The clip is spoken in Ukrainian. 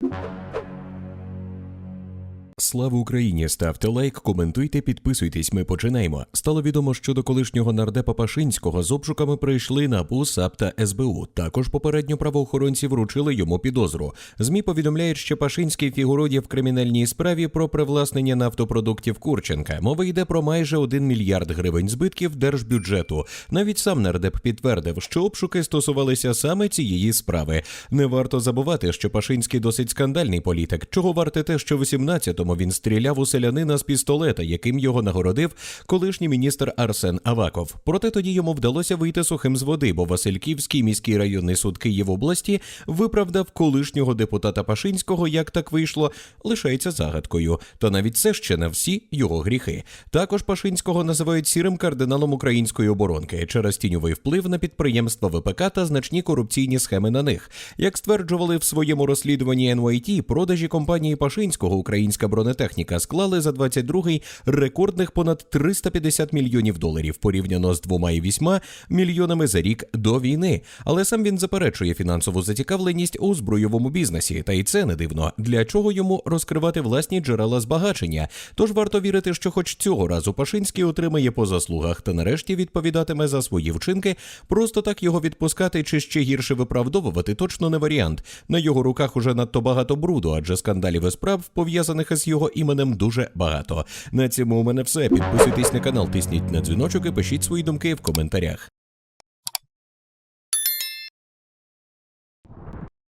you Слава Україні! Ставте лайк, коментуйте, підписуйтесь. Ми починаємо. Стало відомо, що до колишнього нардепа Пашинського з обшуками прийшли НАБУ, САП та СБУ. Також попередньо правоохоронці вручили йому підозру. Змі повідомляють, що Пашинський фігурує в кримінальній справі про привласнення нафтопродуктів Курченка. Мова йде про майже 1 мільярд гривень збитків держбюджету. Навіть сам нардеп підтвердив, що обшуки стосувалися саме цієї справи. Не варто забувати, що Пашинський досить скандальний політик. Чого варте те, що 18 тому він стріляв у селянина з пістолета, яким його нагородив колишній міністр Арсен Аваков. Проте тоді йому вдалося вийти сухим з води, бо Васильківський міський районний суд Київ області виправдав колишнього депутата Пашинського, як так вийшло, лишається загадкою. Та навіть це ще не всі його гріхи. Також Пашинського називають сірим кардиналом української оборонки через тіньовий вплив на підприємства ВПК та значні корупційні схеми на них, як стверджували в своєму розслідуванні NYT, продажі компанії Пашинського українська бронетехніка склали за 22-й рекордних понад 350 мільйонів доларів порівняно з 2,8 мільйонами за рік до війни. Але сам він заперечує фінансову зацікавленість у збройовому бізнесі, та й це не дивно. Для чого йому розкривати власні джерела збагачення? Тож варто вірити, що хоч цього разу Пашинський отримає по заслугах та нарешті відповідатиме за свої вчинки. Просто так його відпускати чи ще гірше виправдовувати точно не варіант. На його руках уже надто багато бруду, адже скандалів і справ пов'язаних із його іменем дуже багато. На цьому у мене все. Підписуйтесь на канал, тисніть на дзвіночок і пишіть свої думки в коментарях.